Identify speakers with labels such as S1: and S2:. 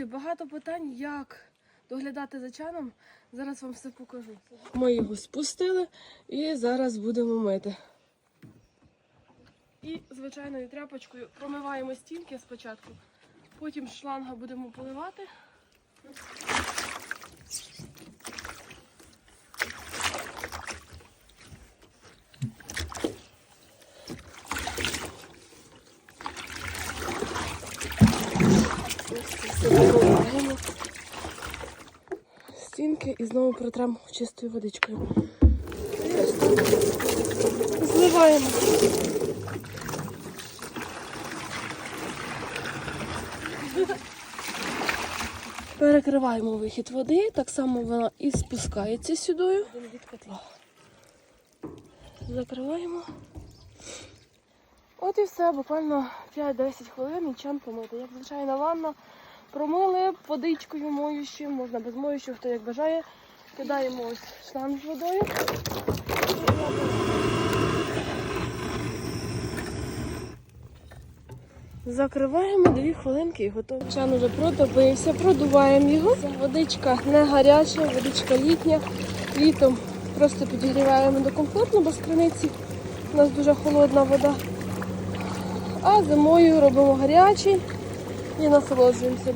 S1: Друзі, багато питань, як доглядати за чаном. Зараз вам все покажу. Ми його спустили і зараз будемо мити. І звичайною тряпочкою промиваємо стінки спочатку, потім шланга будемо поливати. Ось це все поливаємо. Стінки і знову протремо чистою водичкою. Зливаємо. Перекриваємо вихід води, так само вона і спускається сюди. Закриваємо. От і все, буквально 5-10 хвилин і чан помити. Як звичайна ванна, промили водичкою моющою, можна без моющої, хто як бажає. Кидаємо ось шланг з водою. Закриваємо дві хвилинки і готово. Чан уже протопився, продуваємо його. Водичка не гаряча, водичка літня. Літом просто підігріваємо до комфортно, без криниці. У нас дуже холодна вода. А зимою робимо гарячий і насолоджуємося.